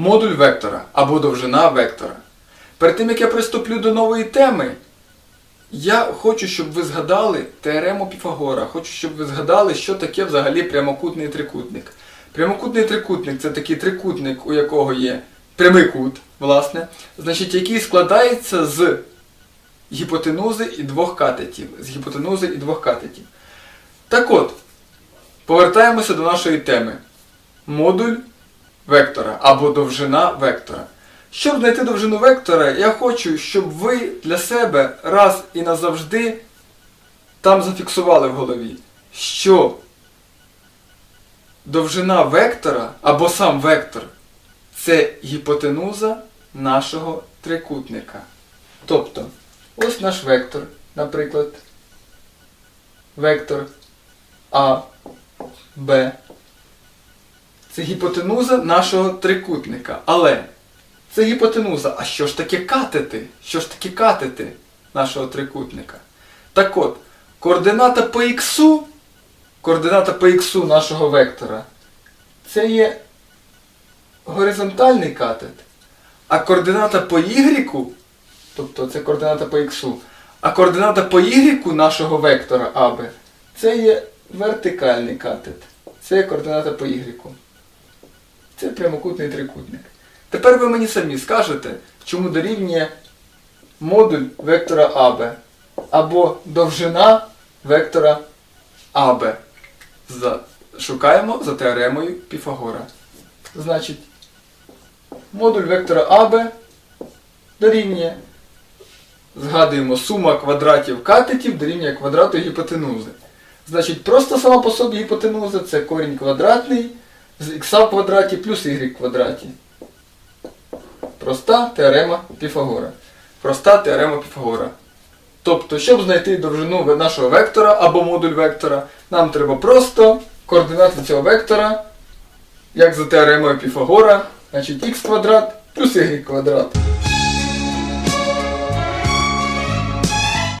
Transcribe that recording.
Модуль вектора або довжина вектора. Перед тим як я приступлю до нової теми, я хочу, щоб ви згадали теорему Піфагора. Хочу, щоб ви згадали, що таке взагалі прямокутний трикутник. Прямокутний трикутник це такий трикутник, у якого є прямий кут, власне, значить, який складається з гіпотенузи і двох катетів. З гіпотенузи і двох катетів. Так от, повертаємося до нашої теми. Модуль вектора або довжина вектора. Щоб знайти довжину вектора, я хочу, щоб ви для себе раз і назавжди там зафіксували в голові, що довжина вектора або сам вектор це гіпотенуза нашого трикутника. Тобто, ось наш вектор, наприклад, вектор А, Б. Це гіпотенуза нашого трикутника. Але це гіпотенуза. А що ж таке катети? Що ж таке катети нашого трикутника? Так от, координата по х, координата по х нашого вектора, це є горизонтальний катет. А координата по y, тобто це координата по х, а координата по y нашого вектора АБ, це є вертикальний катет. Це є координата по y. Це прямокутний трикутник. Тепер ви мені самі скажете, чому дорівнює модуль вектора АБ або довжина вектора АБ. За... Шукаємо за теоремою Піфагора. Значить, модуль вектора АБ дорівнює. Згадуємо, сума квадратів катетів дорівнює квадрату гіпотенузи. Значить, просто сама по собі гіпотенуза це корінь квадратний з х в квадраті плюс y в квадраті. Проста теорема Піфагора. Проста теорема Піфагора. Тобто, щоб знайти довжину нашого вектора або модуль вектора, нам треба просто координати цього вектора, як за теоремою Піфагора, значить х квадрат плюс y квадрат.